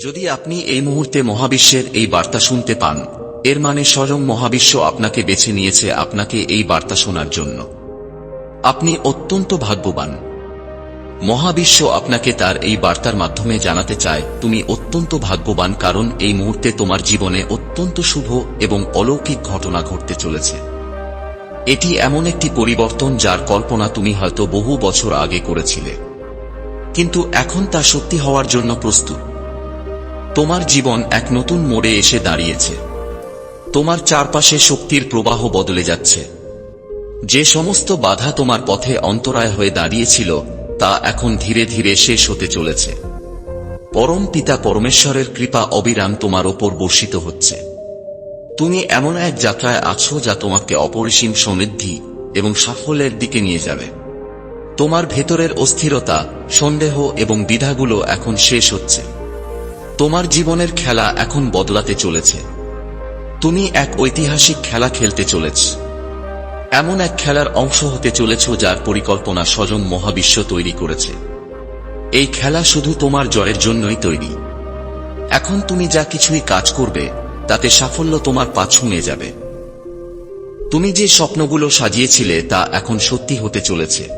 যদি আপনি এই মুহূর্তে মহাবিশ্বের এই বার্তা শুনতে পান, এর মানে স্বয়ং মহাবিশ্ব আপনাকে বেছে নিয়েছে আপনাকে এই বার্তা শোনার জন্য। আপনি অত্যন্ত ভাগ্যবান। মহাবিশ্ব আপনাকে তার এই বার্তার মাধ্যমে জানাতে চায়, তুমি অত্যন্ত ভাগ্যবান কারণ এই মুহূর্তে তোমার জীবনে অত্যন্ত শুভ এবং অলৌকিক ঘটনা ঘটতে চলেছে। এটি এমন একটি পরিবর্তন যার কল্পনা তুমি হয়তো বহু বছর আগে করেছিলে। কিন্তু এখন তা সত্যি হওয়ার জন্য প্রস্তুত। তোমার জীবন এক নতুন মোড়ে এসে দাঁড়িয়েছে। তোমার চারপাশে শক্তির প্রবাহ বদলে যাচ্ছে। যে সমস্ত বাধা তোমার পথে অন্তরায় হয়ে দাঁড়িয়েছিল, তা এখন ধীরে ধীরে শেষ হতে চলেছে। পরম পিতা পরমেশ্বরের কৃপা অবিরাম তোমার ওপর বর্ষিত হচ্ছে। তুমি এমন এক যাত্রায় আছো যা তোমাকে অপরিসীম সমৃদ্ধি এবং সাফল্যের দিকে নিয়ে যাবে। তোমার ভেতরের অস্থিরতা, সন্দেহ এবং দ্বিধাগুলো এখন শেষ হচ্ছে। তোমার জীবনের খেলা এখন বদলাতে চলেছে। তুমি এক ঐতিহাসিক খেলা খেলতে চলেছ। এমন এক খেলার অংশ হতে চলেছ যার পরিকল্পনা স্বজন মহাবিশ্ব তৈরি করেছে। এই খেলা শুধু তোমার জয়ের জন্যই তৈরি। এখন তুমি যা কিছুই কাজ করবে, তাতে সাফল্য তোমার পা ছুঁয়ে যাবে। তুমি যে স্বপ্নগুলো সাজিয়েছিলে, তা এখন সত্যি হতে চলেছে।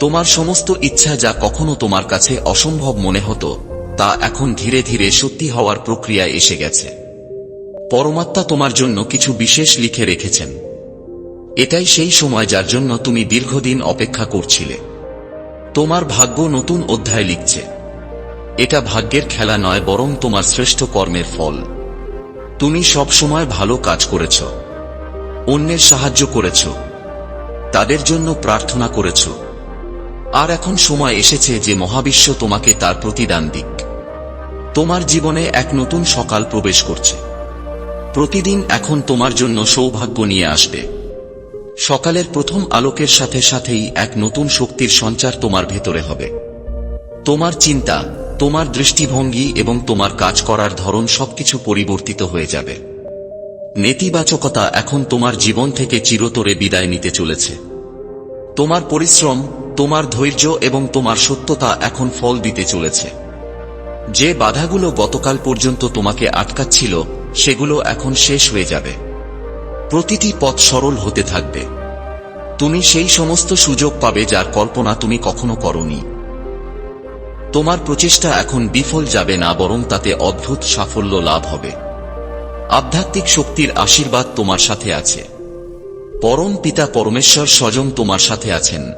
তোমার সমস্ত ইচ্ছা যা কখনো তোমার কাছে অসম্ভব মনে হতো তা এখন ধীরে ধীরে সত্যি হওয়ার প্রক্রিয়ায় এসে গেছে। পরমাত্মা তোমার জন্য কিছু বিশেষ লিখে রেখেছেন। এটাই সেই সময় যার জন্য তুমি দীর্ঘদিন অপেক্ষা করছিলে। তোমার ভাগ্য নতুন অধ্যায় লিখছে। এটা ভাগ্যের খেলা নয়, বরং তোমার শ্রেষ্ঠ কর্মের ফল। তুমি সব সময় ভালো কাজ করেছ। অন্যের সাহায্য করেছ। তাদের জন্য প্রার্থনা করেছ। আর এখন সময় এসেছে যে মহাবিশ্ব তোমাকে তার প্রতিদান দিক। তোমার জীবনে এক নতুন সকাল প্রবেশ করছে। প্রতিদিন এখন তোমার জন্য সৌভাগ্য নিয়ে আসবে। সকালের প্রথম আলোকের সাথে সাথেই এক নতুন শক্তির সঞ্চার তোমার ভেতরে হবে। তোমার চিন্তা, তোমার দৃষ্টিভঙ্গি এবং তোমার কাজ করার ধরন সবকিছু পরিবর্তিত হয়ে যাবে। নেতিবাচকতা এখন তোমার জীবন থেকে চিরতরে বিদায় নিতে চলেছে। তোমার পরিশ্রম, তোমার ধৈর্য এবং তোমার সত্যতা এখন ফল দিতে চলেছে। যে বাধাগুলো গতকাল পর্যন্ত তোমাকে আটকাচ্ছিল, সেগুলো এখন শেষ হয়ে যাবে। প্রতিটি পথ সরল হতে থাকবে। তুমি সেই সমস্ত সুযোগ পাবে যার কল্পনা তুমি কখনো করনি। তোমার প্রচেষ্টা এখন বিফল যাবে না, বরং তাতে অদ্ভুত সাফল্য লাভ হবে। আধ্যাত্মিক শক্তির আশীর্বাদ তোমার সাথে আছে। পরম পিতা পরমেশ্বর স্বজন তোমার সাথে আছেন।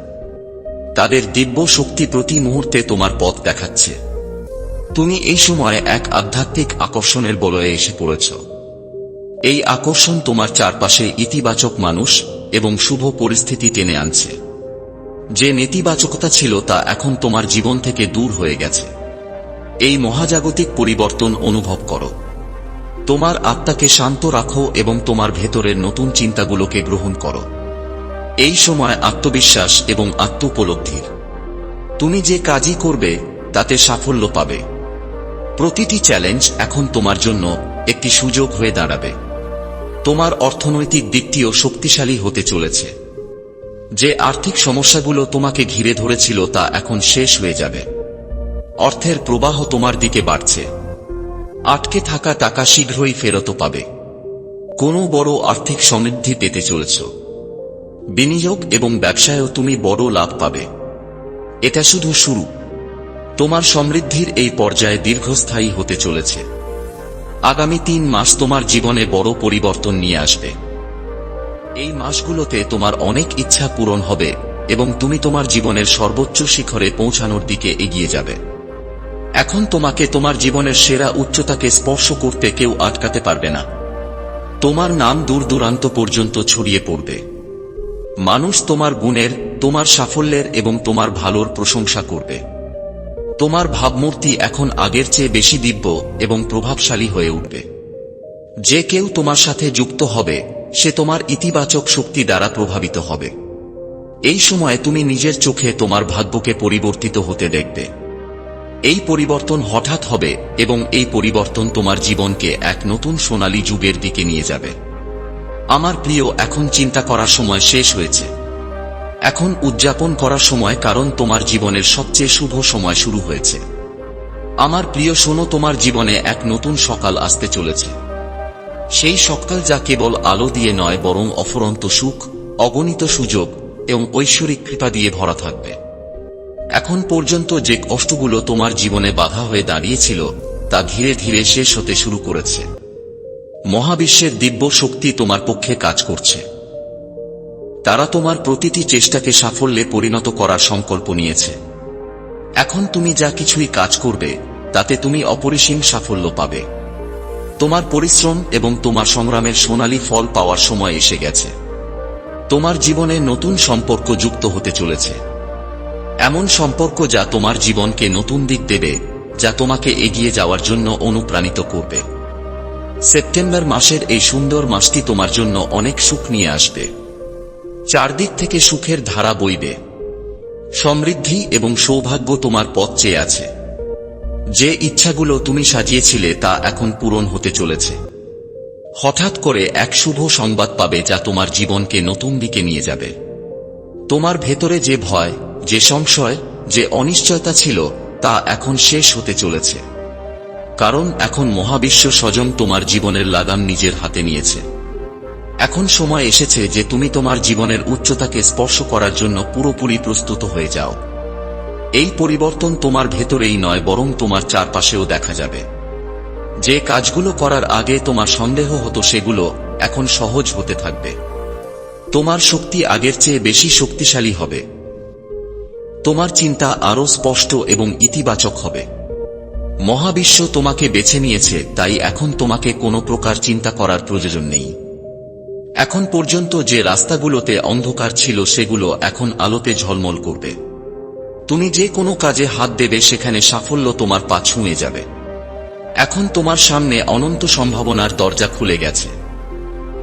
তাদের দিব্য শক্তি প্রতি মুহূর্তে তোমার পথ দেখাচ্ছে। তুমি এই সময় এক আধ্যাত্মিক আকর্ষণের বলয়ে এসে পড়েছ। এই আকর্ষণ তোমার চারপাশে ইতিবাচক মানুষ এবং শুভ পরিস্থিতি টেনে আনছে। যে নেতিবাচকতা ছিল তা এখন তোমার জীবন থেকে দূর হয়ে গেছে। এই মহাজাগতিক পরিবর্তন অনুভব করো। তোমার আত্মাকে শান্ত রাখো এবং তোমার ভেতরের নতুন চিন্তাগুলোকে গ্রহণ করো। এই সময় আত্মবিশ্বাস এবং আত্মোপলব্ধির। তুমি যে কাজই করবে, তাতে সাফল্য পাবে। প্রতিটি চ্যালেঞ্জ এখন তোমার জন্য একটি সুযোগ হয়ে দাঁড়াবে। তোমার অর্থনৈতিক দিকটিও শক্তিশালী হতে চলেছে। যে আর্থিক সমস্যাগুলো তোমাকে ঘিরে ধরেছিল তা এখন শেষ হয়ে যাবে। অর্থের প্রবাহ তোমার দিকে বাড়ছে। আটকে থাকা টাকা শীঘ্রই ফেরত পাবে। কোনো বড় আর্থিক সমৃদ্ধি পেতে চলেছ। বিনিয়োগ এবং ব্যবসায়ও তুমি বড় লাভ পাবে। এটা শুধু শুরু। তোমার সমৃদ্ধির এই পর্যায়ে দীর্ঘস্থায়ী হতে চলেছে। আগামী তিন মাস তোমার জীবনে বড় পরিবর্তন নিয়ে আসবে। এই মাসগুলোতে তোমার অনেক ইচ্ছা পূরণ হবে এবং তুমি তোমার জীবনের সর্বোচ্চ শিখরে পৌঁছানোর দিকে এগিয়ে যাবে। এখন তোমাকে তোমার জীবনের সেরা উচ্চতাকে স্পর্শ করতে কেউ আটকাতে পারবে না। তোমার নাম দূর দূরান্ত পর্যন্ত ছড়িয়ে পড়বে। মানুষ তোমার গুণের, তোমার সাফল্যের এবং তোমার ভালোর প্রশংসা করবে। তোমার ভাবমূর্তি এখন আগের চেয়ে বেশি দিব্য এবং প্রভাবশালী হয়ে উঠবে। যে কেউ তোমার সাথে যুক্ত হবে, সে তোমার ইতিবাচক শক্তি দ্বারা প্রভাবিত হবে। এই সময় তুমি নিজের চোখে তোমার ভাগ্যকে পরিবর্তিত হতে দেখবে। এই পরিবর্তন হঠাৎ হবে এবং এই পরিবর্তন তোমার জীবনকে এক নতুন সোনালী যুগের দিকে নিয়ে যাবে। আমার প্রিয়, এখন চিন্তা করার সময় শেষ হয়েছে। এখন উদযাপন করার সময় কারণ তোমার জীবনের সবচেয়ে শুভ সময় শুরু হয়েছে। আমার প্রিয়, শোনো, তোমার জীবনে এক নতুন সকাল আসতে চলেছে। সেই সকাল যা কেবল আলো দিয়ে নয়, বরং অফুরন্ত সুখ, অগণিত সুযোগ এবং ঐশ্বরিক কৃপা দিয়ে ভরা থাকবে। এখন পর্যন্ত যে কষ্টগুলো তোমার জীবনে বাধা হয়ে দাঁড়িয়েছিল, তা ধীরে ধীরে শেষ হতে শুরু করেছে। মহাবিশ্বের দিব্য শক্তি তোমার পক্ষে কাজ করছে। তারা তোমার প্রতিটি চেষ্টাকে সাফল্যে পরিণত করার সংকল্প নিয়েছে। এখন তুমি যা কিছুই কাজ করবে, তাতে তুমি অপরিসীম সাফল্য পাবে। তোমার পরিশ্রম এবং তোমার সংগ্রামের সোনালী ফল পাওয়ার সময় এসে গেছে। তোমার জীবনে নতুন সম্পর্ক যুক্ত হতে চলেছে। এমন সম্পর্ক যা তোমার জীবনকে নতুন দিক দেবে, যা তোমাকে এগিয়ে যাওয়ার জন্য অনুপ্রাণিত করবে। সেপ্টেম্বর মাসের এই সুন্দর মাসটি তোমার জন্য অনেক সুখ নিয়ে আসবে। চারদিক থেকে সুখের ধারা বইবে। সমৃদ্ধি এবং সৌভাগ্য তোমার পথ চেয়ে আছে। যে ইচ্ছাগুলো তুমি সাজিয়েছিলে তা এখন পূরণ হতে চলেছে। হঠাৎ করে এক শুভ সংবাদ পাবে যা তোমার জীবনকে নতুন দিকে নিয়ে যাবে। তোমার ভেতরে যে ভয় যে সংশয়, যে অনিশ্চয়তা ছিল, তা এখন শেষ হতে চলেছে। কারণ এখন মহাবিশ্ব স্বজন তোমার জীবনের লাগাম নিজের হাতে নিয়েছে। এখন সময় এসেছে যে তুমি তোমার জীবনের উচ্চতাকে স্পর্শ করার জন্য পুরোপুরি প্রস্তুত হয়ে যাও। এই পরিবর্তন তোমার ভেতরেই নয়, বরং তোমার চারপাশেও দেখা যাবে। যে কাজগুলো করার আগে তোমার সন্দেহ হতো, সেগুলো এখন সহজ হতে থাকবে। তোমার শক্তি আগের চেয়ে বেশি শক্তিশালী হবে। তোমার চিন্তা আরও স্পষ্ট এবং ইতিবাচক হবে। মহাবিশ্ব তোমাকে বেছে নিয়েছে, তাই এখন তোমাকে কোনো প্রকার চিন্তা করার প্রয়োজন নেই। এখন পর্যন্ত যে রাস্তাগুলোতে অন্ধকার ছিল, সেগুলো এখন আলোতে ঝলমল করবে। তুমি যে কোনো কাজে হাত দেবে, সেখানে সাফল্য তোমার পা ছুঁয়ে যাবে। এখন তোমার সামনে অনন্ত সম্ভাবনার দরজা খুলে গেছে।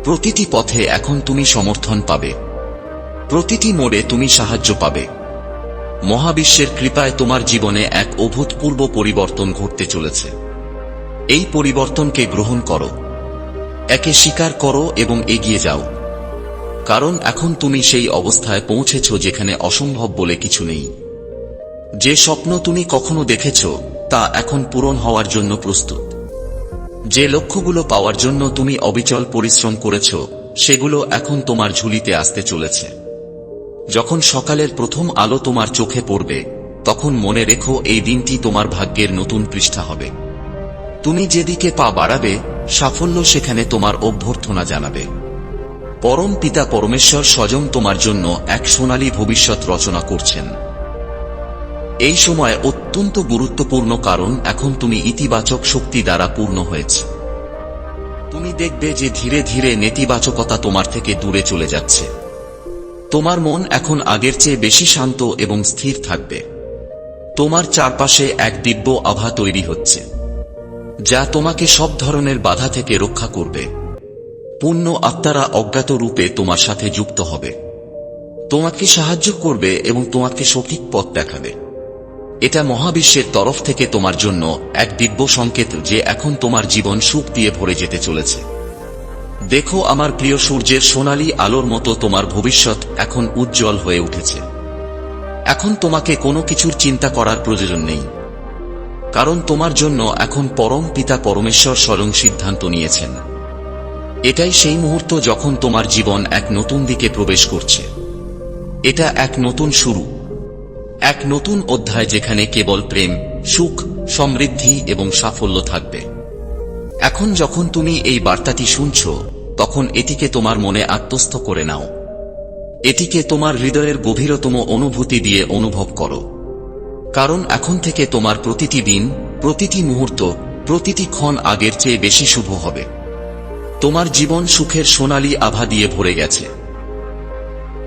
প্রতিটি পথে এখন তুমি সমর্থন পাবে। প্রতিটি মোড়ে তুমি সাহায্য পাবে। মহাবিশ্বের কৃপায় তোমার জীবনে এক অভূতপূর্ব পরিবর্তন ঘটতে চলেছে। এই পরিবর্তনকে গ্রহণ করো। একে স্বীকার করো এবং এগিয়ে যাও। কারণ এখন তুমি সেই অবস্থায় পৌঁছেছ যেখানে অসম্ভব বলে কিছু নেই। যে স্বপ্ন তুমি কখনো দেখেছ, তা এখন পূরণ হওয়ার জন্য প্রস্তুত। যে লক্ষ্যগুলো পাওয়ার জন্য তুমি অবিচল পরিশ্রম করেছ, সেগুলো এখন তোমার ঝুলিতে আসতে চলেছে। যখন সকালের প্রথম আলো তোমার চোখে পড়বে, তখন মনে রেখো এই দিনটি তোমার ভাগ্যের নতুন পৃষ্ঠা হবে। তুমি যেদিকে পা বাড়াবে, সাফল্য সেখানে তোমার অভ্যর্থনা জানাবে। পরম পিতা পরমেশ্বর স্বজন তোমার জন্য এক সোনালী ভবিষ্যৎ রচনা করছেন। এই সময় অত্যন্ত গুরুত্বপূর্ণ কারণ এখন তুমি ইতিবাচক শক্তি দ্বারা পূর্ণ হয়েছে। তুমি দেখবে যে ধীরে ধীরে নেতিবাচকতা তোমার থেকে দূরে চলে যাচ্ছে। তোমার মন এখন আগের চেয়ে বেশি শান্ত এবং স্থির থাকবে। তোমার চারপাশে এক দিব্য আভা তৈরি হচ্ছে, যা তোমাকে সব ধরনের বাধা থেকে রক্ষা করবে। পূর্ণ আত্মারা অজ্ঞাত রূপে তোমার সাথে যুক্ত হবে। তোমাকে সাহায্য করবে এবং তোমাকে সঠিক পথ দেখাবে। এটা মহাবিশ্বের তরফ থেকে তোমার জন্য এক দিব্য সংকেত যে এখন তোমার জীবন সুখ দিয়ে ভরে যেতে চলেছে। দেখো আমার প্রিয় সূর্যের সোনালী আলোর মতো তোমার ভবিষ্যৎ এখন উজ্জ্বল হয়ে উঠেছে। এখন তোমাকে কোনো কিছুর চিন্তা করার প্রয়োজন নেই। কারণ তোমার জন্য এখন পরম পিতা পরমেশ্বর স্বয়ং সিদ্ধান্ত নিয়েছেন। এটাই সেই মুহূর্ত যখন তোমার জীবন এক নতুন দিকে প্রবেশ করছে। এটা এক নতুন শুরু। এক নতুন অধ্যায় যেখানে কেবল প্রেম, সুখ, সমৃদ্ধি এবং সাফল্য থাকবে। এখন যখন তুমি এই বার্তাটি শুনছ তখন এটিকে তোমার মনে আত্মস্থ করে নাও। এটিকে তোমার হৃদয়ের গভীরতম অনুভূতি দিয়ে অনুভব করো। কারণ এখন থেকে তোমার প্রতিটি দিন, প্রতিটি মুহূর্ত, প্রতিটি ক্ষণ আগের চেয়ে বেশি শুভ হবে। তোমার জীবন সুখের সোনালী আভা দিয়ে ভরে গেছে।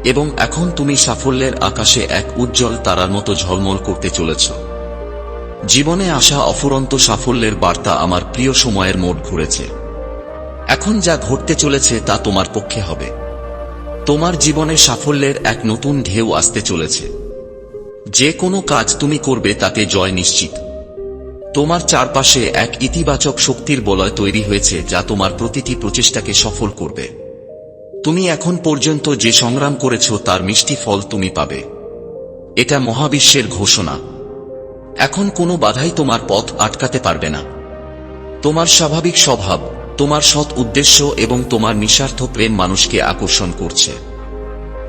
এবং এখন তুমি সাফল্যের আকাশে এক উজ্জ্বল তারার মতো ঝলমল করতে চলেছ। জীবনে আসা অফুরন্ত সাফল্যের বার্তা আমার প্রিয় সময়ের মোড় ঘুরেছে। এখন যা ঘটতে চলেছে তা তোমার পক্ষে হবে। তোমার জীবনে সাফল্যের এক নতুন ঢেউ আসতে চলেছে। যে কোনো কাজ তুমি করবে তাতে জয় নিশ্চিত। তোমার চারপাশে এক ইতিবাচক শক্তির বলয় তৈরি হয়েছে যা তোমার প্রতিটি প্রচেষ্টাকে সফল করবে। তুমি এখন পর্যন্ত যে সংগ্রাম করেছ তার মিষ্টি ফল তুমি পাবে। এটা মহাবিশ্বের ঘোষণা। এখন কোনো বাধাই তোমার পথ আটকাতে পারবে না। তোমার স্বাভাবিক স্বভাব তোমার সৎ উদ্দেশ্য এবং তোমার নিঃস্বার্থ প্রেম মানুষকে আকর্ষণ করছে।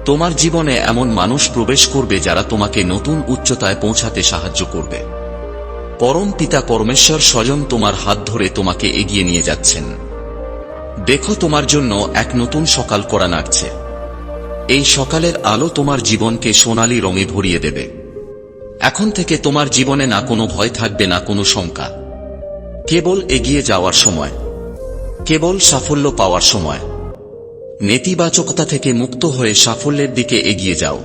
তোমার জীবনে এমন মানুষ প্রবেশ করবে যারা তোমাকে নতুন উচ্চতায় পৌঁছাতে সাহায্য করবে। পরম পিতা পরমেশ্বর স্বয়ং তোমার হাত ধরে তোমাকে এগিয়ে নিয়ে যাচ্ছেন। দেখো তোমার জন্য এক নতুন সকাল করা নাড়ছে। এই সকালের আলো তোমার জীবনকে সোনালি রঙে ভরিয়ে দেবে। এখন থেকে তোমার জীবনে না কোনো ভয় থাকবে, না কোনো শঙ্কা। কেবল এগিয়ে যাওয়ার সময়। কেবল সাফল্য পাওয়ার সময়। নেতিবাচকতা থেকে মুক্ত হয়ে সাফল্যের দিকে এগিয়ে যাও।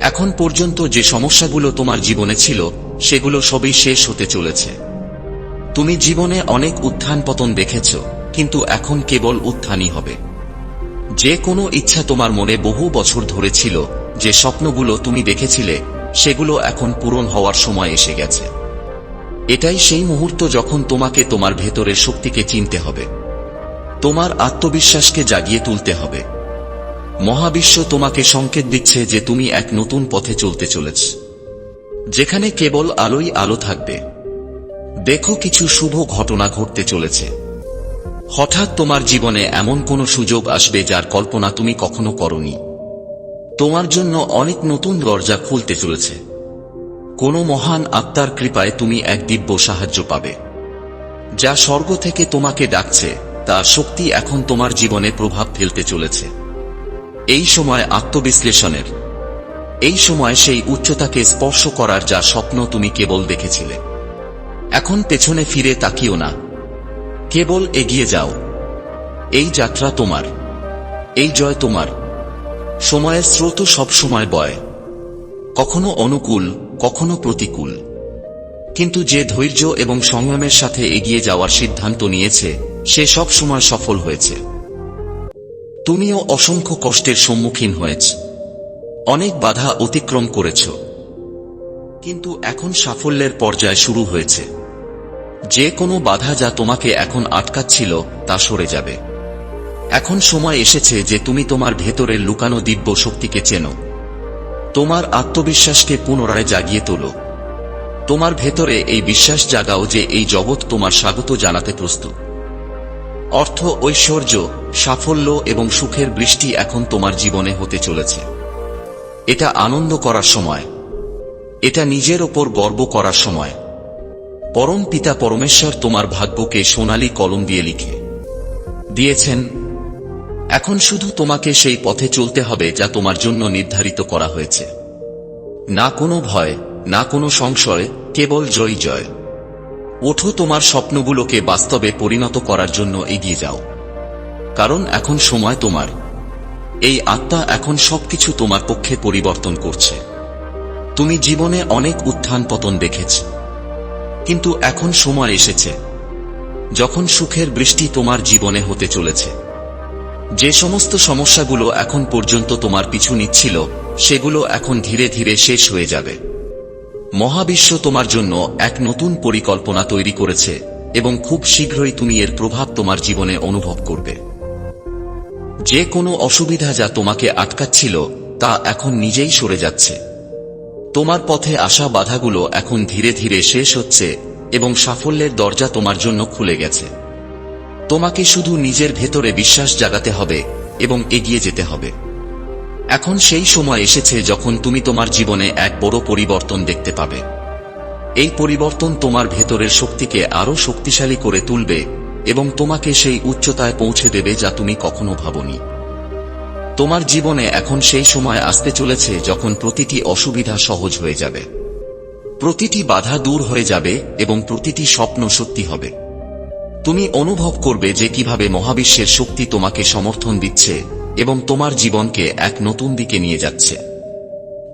এখন পর্যন্ত যে সমস্যাগুলো তোমার জীবনে ছিল, সেগুলো সবই শেষ হতে চলেছে। তুমি জীবনে অনেক উত্থান পতন দেখেছ, কিন্তু এখন কেবল উত্থানই হবে। যে কোনো ইচ্ছা তোমার মনে বহু বছর ধরে ছিল, যে স্বপ্নগুলো তুমি দেখেছিলে, সেগুলো এখন পূরণ হওয়ার সময় এসে গেছে। এটাই সেই মুহূর্ত যখন তোমাকে তোমার ভেতরের শক্তিকে চিনতে হবে। তোমার আত্মবিশ্বাসকে জাগিয়ে তুলতে হবে। মহাবিশ্ব তোমাকে সংকেত দিচ্ছে যে তুমি এক নতুন পথে চলতে চলেছ। যেখানে কেবল আলোই আলো থাকবে। দেখো কিছু শুভ ঘটনা ঘটতে চলেছে। হঠাৎ তোমার জীবনে এমন কোনো সুযোগ আসবে যার কল্পনা তুমি কখনো করনি। তোমার জন্য অনেক নতুন দরজা খুলতে চলেছে। কোনো মহান আত্মার কৃপায় তুমি এক দিব্য সাহায্য পাবে। যা স্বর্গ থেকে তোমাকে ডাকছে, তার শক্তি এখন তোমার জীবনে প্রভাব ফেলতে চলেছে। এই সময় আত্মবিশ্লেষণের, এই সময় সেই উচ্চতাকে স্পর্শ করার যা স্বপ্ন তুমি কেবল দেখেছিলে। এখন পেছনে ফিরে তাকিও না। কেবল এগিয়ে যাও। এই যাত্রা তোমার, এই জয় তোমার। সময়ের স্রোত সব সময় বয়। কখনো অনুকূল কখনো প্রতিকূল। কিন্তু যে ধৈর্য এবং সংগ্রামের সাথে এগিয়ে যাওয়ার সিদ্ধান্ত নিয়েছে, সে সব সময় সফল হয়েছে। তুমিও অসংখ্য কষ্টের সম্মুখীন হয়েছ। অনেক বাধা অতিক্রম করেছ। কিন্তু এখন সাফল্যের পর্যায় শুরু হয়েছে। যে কোনো বাধা যা তোমাকে এখন আটকাচ্ছিল, তা সরে যাবে। এখন সময় এসেছে যে তুমি তোমার ভেতরের লুকানো দিব্য শক্তিকে চেনো। তোমার আত্মবিশ্বাসকে পুনরায় জাগিয়ে তোলো। তোমার ভেতরে এই বিশ্বাস জাগাও যে এই জগৎ তোমার স্বাগত জানাতে প্রস্তুত। অর্থ, ঐশ্বর্য, সাফল্য এবং সুখের বৃষ্টি এখন তোমার জীবনে হতে চলেছে। এটা আনন্দ করার সময়। এটা নিজের ওপর গর্ব করার সময়। পরম পিতা পরমেশ্বর তোমার ভাগ্যকে সোনালী কলম দিয়ে লিখে। দিয়েছেন এখন শুধু তোমাকে সেই পথে চলতে হবে যা তোমার জন্য নির্ধারিত করা হয়েছে। না কোনো ভয়, না কোনো সংশয়, কেবল জয় জয়। ওঠো তোমার স্বপ্নগুলোকে বাস্তবে পরিণত করার জন্য এগিয়ে যাও। কারণ এখন সময় তোমার। এই আত্মা এখন সবকিছু তোমার পক্ষে পরিবর্তন করছে। তুমি জীবনে অনেক উত্থান পতন দেখেছ। কিন্তু এখন সময় এসেছে। যখন সুখের বৃষ্টি তোমার জীবনে হতে চলেছে। যে সমস্ত সমস্যাগুলো এখন পর্যন্ত তোমার পিছু নিচ্ছিল, সেগুলো এখন ধীরে ধীরে শেষ হয়ে যাবে। মহাবিশ্ব তোমার জন্য এক নতুন পরিকল্পনা তৈরি করেছে, এবং খুব শীঘ্রই তুমি এর প্রভাব তোমার জীবনে অনুভব করবে। যে কোনো অসুবিধা যা তোমাকে আটকাচ্ছিল, তা এখন নিজেই সরে যাচ্ছে। তোমার পথে আসা বাধাগুলো এখন ধীরে ধীরে শেষ হচ্ছে, এবং সাফল্যের দরজা তোমার জন্য খুলে গেছে। তোমাকে শুধু নিজের ভেতরে বিশ্বাস জাগাতে হবে এবং এগিয়ে যেতে হবে। এখন সেই সময় এসেছে যখন তুমি তোমার জীবনে এক বড় পরিবর্তন দেখতে পাবে। এই পরিবর্তন তোমার ভেতরের শক্তিকে আরও শক্তিশালী করে তুলবে এবং তোমাকে সেই উচ্চতায় পৌঁছে দেবে যা তুমি কখনো ভাবনি। তোমার জীবনে এখন সেই সময় আসতে চলেছে যখন প্রতিটি অসুবিধা সহজ হয়ে যাবে। প্রতিটি বাধা দূর হয়ে যাবে এবং প্রতিটি স্বপ্ন সত্যি হবে। তুমি অনুভব করবে যে কীভাবে মহাবিশ্বের শক্তি তোমাকে সমর্থন দিচ্ছে এবং তোমার জীবনকে এক নতুন দিকে নিয়ে যাচ্ছে।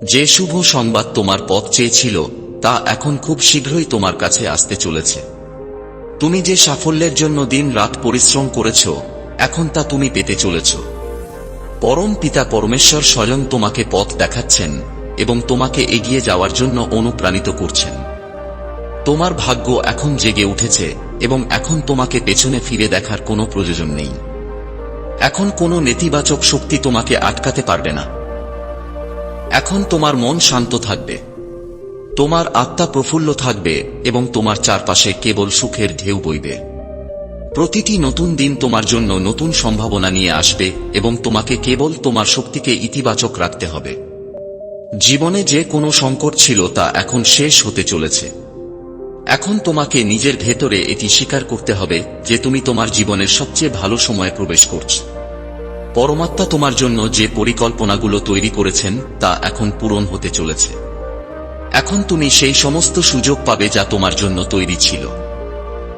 যে শুভ সংবাদ তোমার পথ চেয়েছিল, তা এখন খুব শীঘ্রই তোমার কাছে আসতে চলেছে। তুমি যে সাফল্যের জন্য দিন রাত পরিশ্রম করেছ, এখন তা তুমি পেতে চলেছ। পরম পিতা পরমেশ্বর স্বয়ং তোমাকে পথ দেখাচ্ছেন এবং তোমাকে এগিয়ে যাওয়ার জন্য অনুপ্রাণিত করছেন। তোমার ভাগ্য এখন জেগে উঠেছে এবং এখন তোমাকে পেছনে ফিরে দেখার কোনো প্রয়োজন নেই। এখন কোনো নেতিবাচক শক্তি তোমাকে আটকাতে পারবে না। এখন তোমার মন শান্ত থাকবে। তোমার আত্মা প্রফুল্ল থাকবে এবং তোমার চারপাশে কেবল সুখের ঢেউ বইবে। প্রতিটি নতুন দিন তোমার জন্য নতুন সম্ভাবনা নিয়ে আসবে এবং তোমাকে কেবল তোমার শক্তিকে ইতিবাচক রাখতে হবে। জীবনে যে কোনো সংকট ছিল তা এখন শেষ হতে চলেছে। এখন তোমাকে নিজের ভেতরে এটি স্বীকার করতে হবে যে তুমি তোমার জীবনের সবচেয়ে ভালো সময়ে প্রবেশ করছ। পরমাত্মা তোমার জন্য যে পরিকল্পনাগুলো তৈরি করেছেন, তা এখন পূরণ হতে চলেছে। এখন তুমি সেই সমস্ত সুযোগ পাবে যা তোমার জন্য তৈরি ছিল।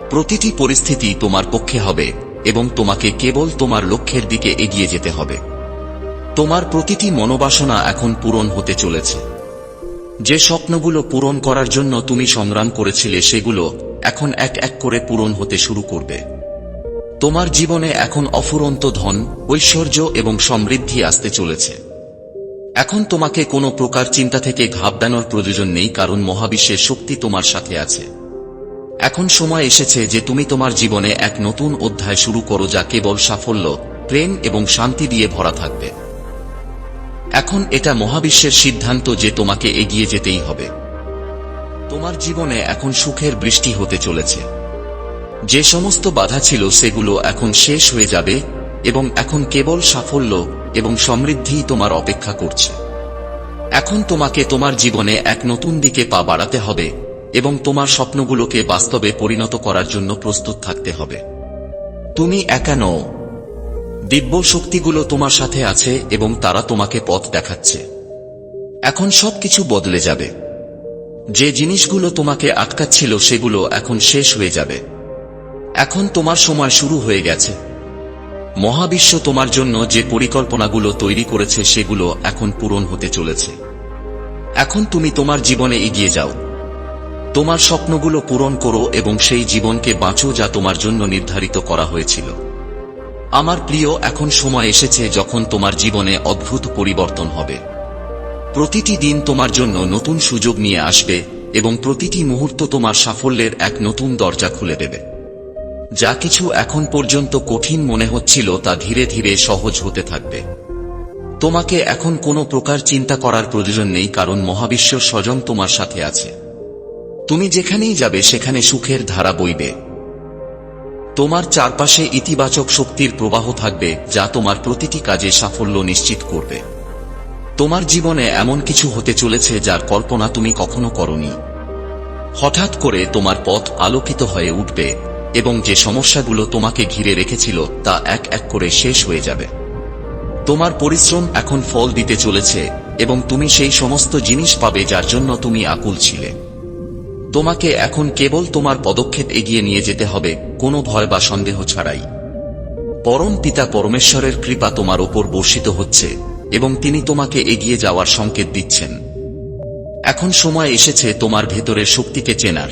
প্রতিটি পরিস্থিতি তোমার পক্ষে হবে এবং তোমাকে কেবল তোমার লক্ষ্যের দিকে এগিয়ে যেতে হবে। তোমার প্রতিটি মনোবাসনা এখন পূরণ হতে চলেছে। যে স্বপ্নগুলো পূরণ করার জন্য তুমি সংগ্রাম করেছিলে সেগুলো এখন এক এক করে পূরণ হতে শুরু করবে। তোমার জীবনে এখন অফুরন্ত ধন, ঐশ্বর্য এবং সমৃদ্ধি আসতে চলেছে। এখন তোমাকে কোনো প্রকার চিন্তা থেকে ঘাবড়ানোর প্রয়োজন নেই কারণ মহাবিশ্বের শক্তি তোমার সাথে আছে। এখন সময় এসেছে যে তুমি তোমার জীবনে এক নতুন অধ্যায় শুরু করো যা কেবল সাফল্য, প্রেম এবং শান্তি দিয়ে ভরা থাকবে। এখন এটা মহাবিশ্বের সিদ্ধান্ত যে তোমাকে এগিয়ে যেতেই হবে। তোমার জীবনে এখন সুখের বৃষ্টি হতে চলেছে। যে সমস্ত বাধা ছিল সেগুলো এখন শেষ হয়ে যাবে এবং এখন কেবল সাফল্য এবং সমৃদ্ধিই তোমার অপেক্ষা করছে। এখন তোমাকে তোমার জীবনে এক নতুন দিকে পা বাড়াতে হবে এবং তোমার স্বপ্নগুলোকে বাস্তবে পরিণত করার জন্য প্রস্তুত থাকতে হবে। তুমি একা নও দিব্য শক্তিগুলো তোমার সাথে আছে এবং তারা তোমাকে পথ দেখাচ্ছে। এখন সবকিছু বদলে যাবে। যে জিনিসগুলো তোমাকে আটকাচ্ছিল সেগুলো এখন শেষ হয়ে যাবে। এখন তোমার সময় শুরু হয়ে গেছে। মহাবিশ্ব তোমার জন্য যে পরিকল্পনাগুলো তৈরি করেছে সেগুলো এখন পূরণ হতে চলেছে। এখন তুমি তোমার জীবনে এগিয়ে যাও। তোমার স্বপ্নগুলো পূরণ করো এবং সেই জীবনকে বাঁচো যা তোমার জন্য নির্ধারিত করা হয়েছিল। আমার প্রিয়, এখন সময় এসেছে যখন তোমার জীবনে অদ্ভুত পরিবর্তন হবে। প্রতিটি দিন তোমার জন্য নতুন সুযোগ নিয়ে আসবে এবং প্রতিটি মুহূর্ত তোমার সাফল্যের এক নতুন দরজা খুলে দেবে। যা কিছু এখন পর্যন্ত কঠিন মনে হচ্ছিল তা ধীরে ধীরে সহজ হতে থাকবে। তোমাকে এখন কোনো প্রকার চিন্তা করার প্রয়োজন নেই, কারণ মহাবিশ্ব স্বজন তোমার সাথে আছে। তুমি যেখানেই যাবে, সেখানে সুখের ধারা বইবে। তোমার চারপাশে ইতিবাচক শক্তির প্রবাহ থাকবে, যা তোমার প্রতিটি কাজে সাফল্য নিশ্চিত করবে। তোমার জীবনে এমন কিছু হতে চলেছে যার কল্পনা তুমি কখনো করনি। হঠাৎ করে তোমার পথ আলোকিত হয়ে উঠবে, এবং যে সমস্যাগুলো তোমাকে ঘিরে রেখেছিল, তা এক এক করে শেষ হয়ে যাবে। তোমার পরিশ্রম এখন ফল দিতে চলেছে, এবং তুমি সেই সমস্ত জিনিস পাবে যার জন্য তুমি আকুল ছিলে। তোমাকে এখন কেবল তোমার পদক্ষেপ এগিয়ে নিয়ে যেতে হবে, কোনো ভয় বা সন্দেহ ছাড়াই। পরম পিতা পরমেশ্বরের কৃপা তোমার ওপর বর্ষিত হচ্ছে, এবং তিনি তোমাকে এগিয়ে যাওয়ার সংকেত দিচ্ছেন। এখন সময় এসেছে তোমার ভেতরের শক্তিকে চেনার,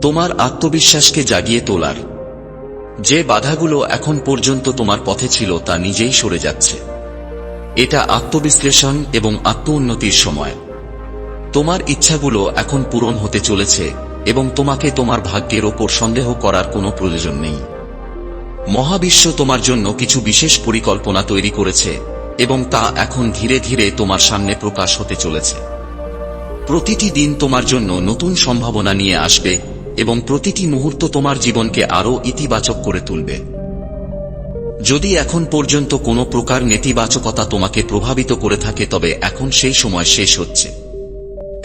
তোমার আত্মবিশ্বাসকে জাগিয়ে তোলার। যে বাধাগুলো এখন পর্যন্ত তোমার পথে ছিল তা নিজেই সরে যাচ্ছে। এটা আত্মবিশ্লেষণ এবং আত্ম উন্নতির সময়। তোমার ইচ্ছাগুলো এখন পূরণ হতে চলেছে এবং তোমাকে তোমার ভাগ্যের ওপর সন্দেহ করার কোনো প্রয়োজন নেই। মহাবিশ্ব তোমার জন্য কিছু বিশেষ পরিকল্পনা তৈরি করেছে এবং তা এখন ধীরে ধীরে তোমার সামনে প্রকাশ হতে চলেছে। প্রতিটি দিন তোমার জন্য নতুন সম্ভাবনা নিয়ে আসবে এবং প্রতিটি মুহূর্ত তোমার জীবনকে আরও ইতিবাচক করে তুলবে। যদি এখন পর্যন্ত কোনো প্রকার নেতিবাচকতা তোমাকে প্রভাবিত করে থাকে, তবে এখন সেই সময় শেষ হচ্ছে।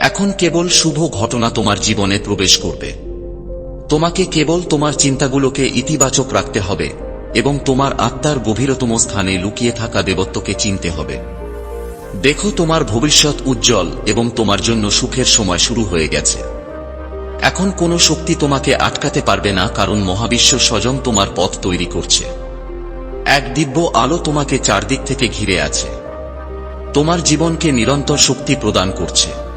এখন কেবল শুভ ঘটনা তোমার জীবনে প্রবেশ করবে। তোমাকে কেবল তোমার চিন্তাগুলোকে ইতিবাচক রাখতে হবে এবং তোমার আত্মার গভীরতম স্থানে লুকিয়ে থাকা দেবত্বকে চিনতে হবে। দেখো তোমার ভবিষ্যৎ উজ্জ্বল এবং তোমার জন্য সুখের সময় শুরু হয়ে গেছে। এখন কোনো শক্তি তোমাকে আটকাতে পারবে না কারণ মহাবিশ্ব স্বজন তোমার পথ তৈরি করছে। এক দিব্য আলো তোমাকে চারদিক থেকে ঘিরে আছে। তোমার জীবনকে নিরন্তর শক্তি প্রদান করছে।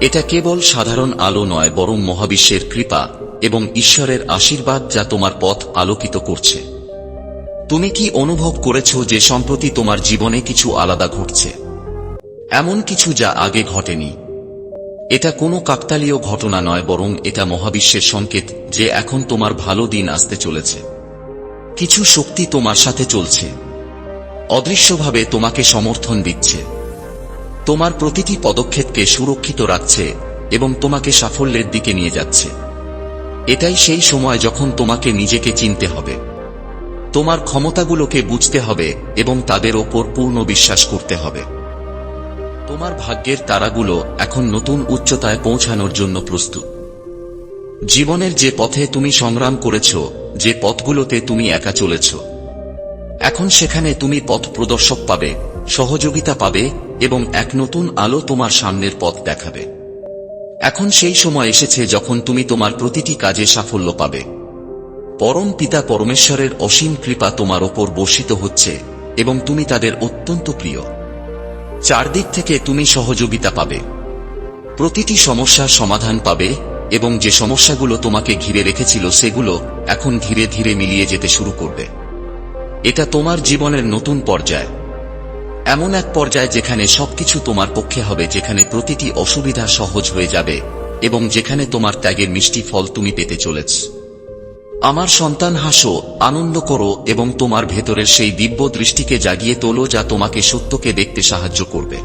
এটা কেবল সাধারণ আলো নয়, বরং মহাবিশ্বের কৃপা এবং ঈশ্বরের আশীর্বাদ যা তোমার পথ আলোকিত করছে। তুমি কি অনুভব করেছ যে সম্প্রতি তোমার জীবনে কিছু আলাদা ঘটছে? এমন কিছু যা আগে ঘটেনি। এটা কোনো কাকতালীয় ঘটনা নয়, বরং এটা মহাবিশ্বের সংকেত যে এখন তোমার ভালো দিন আসতে চলেছে। কিছু শক্তি তোমার সাথে চলছে। অদৃশ্যভাবে তোমাকে সমর্থন দিচ্ছে। তোমার প্রতিটি পদক্ষেপকে সুরক্ষিত রাখছে এবং তোমাকে সাফল্যের দিকে নিয়ে যাচ্ছে। এটাই সেই সময় যখন তোমাকে নিজেকে চিনতে হবে। তোমার ক্ষমতাগুলোকে বুঝতে হবে এবং তাদের ওপর পূর্ণ বিশ্বাস করতে হবে। তোমার ভাগ্যের তারাগুলো এখন নতুন উচ্চতায় পৌঁছানোর জন্য প্রস্তুত। জীবনের যে পথে তুমি সংগ্রাম করেছ, যে পথগুলোতে তুমি একা চলেছ, এখন সেখানে তুমি পথ প্রদর্শক পাবে, সহযোগিতা পাবে এবং এক নতুন আলো তোমার সামনের পথ দেখাবে। এখন সেই সময় এসেছে যখন তুমি তোমার প্রতিটি কাজে সাফল্য পাবে। পরম পিতা পরমেশ্বরের অসীম কৃপা তোমার ওপর বর্ষিত হচ্ছে এবং তুমি তাদের অত্যন্ত প্রিয়। চারদিক থেকে তুমি সহযোগিতা পাবে। প্রতিটি সমস্যার সমাধান পাবে এবং যে সমস্যাগুলো তোমাকে ঘিরে রেখেছিল সেগুলো এখন ধীরে ধীরে মিলিয়ে যেতে শুরু করবে। এটা তোমার জীবনের নতুন পর্যায়। এমন এক পর্যায় যেখানে সবকিছু তোমার পক্ষে হবে, যেখানে প্রতিটি অসুবিধা সহজ হয়ে যাবে এবং যেখানে তোমার ত্যাগের মিষ্টি ফল তুমি পেতে চলেছ। আমার সন্তান, হাসো, আনন্দ করো এবং তোমার ভেতরের সেই দিব্য দৃষ্টিকে জাগিয়ে তোলো যা তোমাকে সত্যকে দেখতে সাহায্য করবে।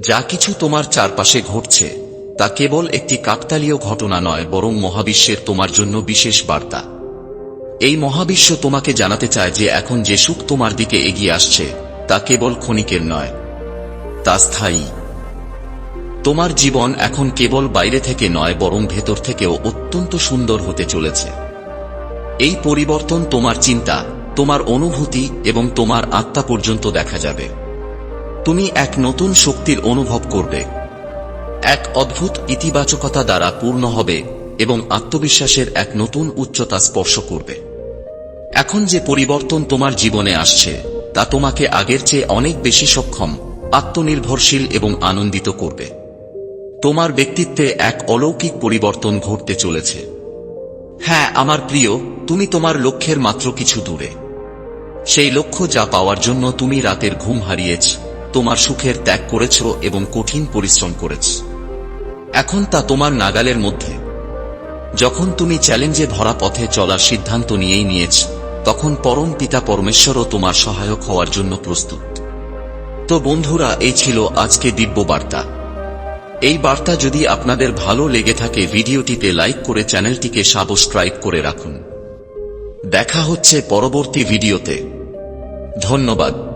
যা কিছু তোমার চারপাশে ঘটছে, তা কেবল একটি কাকতালীয় ঘটনা নয়, বরং মহাবিশ্বের তোমার জন্য বিশেষ বার্তা। এই মহাবিশ্ব তোমাকে জানাতে চায় যে এখন যে সুখ তোমার দিকে এগিয়ে আসছে। তা কেবল ক্ষণিকের নয়, তা স্থায়ী। তোমার জীবন এখন কেবল বাইরে থেকে নয়, বরং ভেতর থেকেও অত্যন্ত সুন্দর হতে চলেছে। এই পরিবর্তন তোমার চিন্তা, তোমার অনুভূতি এবং তোমার আত্মা পর্যন্ত দেখা যাবে। তুমি এক নতুন শক্তির অনুভব করবে। এক অদ্ভুত ইতিবাচকতা দ্বারা পূর্ণ হবে এবং আত্মবিশ্বাসের এক নতুন উচ্চতা স্পর্শ করবে। এখন যে পরিবর্তন তোমার জীবনে আসছে তা তোমাকে আগের চেয়ে অনেক বেশি সক্ষম, আত্মনির্ভরশীল এবং আনন্দিত করবে। তোমার ব্যক্তিত্বে এক অলৌকিক পরিবর্তন ঘটতে চলেছে। হ্যাঁ আমার প্রিয়, তুমি তোমার লক্ষ্যের মাত্র কিছু দূরে। সেই লক্ষ্য যা পাওয়ার জন্য তুমি রাতের ঘুম হারিয়েছ, তোমার সুখের ত্যাগ করেছ এবং কঠিন পরিশ্রম করেছ। এখন তা তোমার নাগালের মধ্যে। যখন তুমি চ্যালেঞ্জে ভরা পথে চলার সিদ্ধান্ত নিয়েই নিয়েছ তখন পরম পিতা পরমেশ্বরও তোমার সহায়ক হওয়ার জন্য প্রস্তুত। তো বন্ধুরা, এই ছিল আজকে দিব্য বার্তা। এই বার্তা যদি আপনাদের ভালো লেগে থাকে, ভিডিওটিতে লাইক করে চ্যানেলটিকে সাবস্ক্রাইব করে রাখুন। দেখা হচ্ছে পরবর্তী ভিডিওতে। ধন্যবাদ।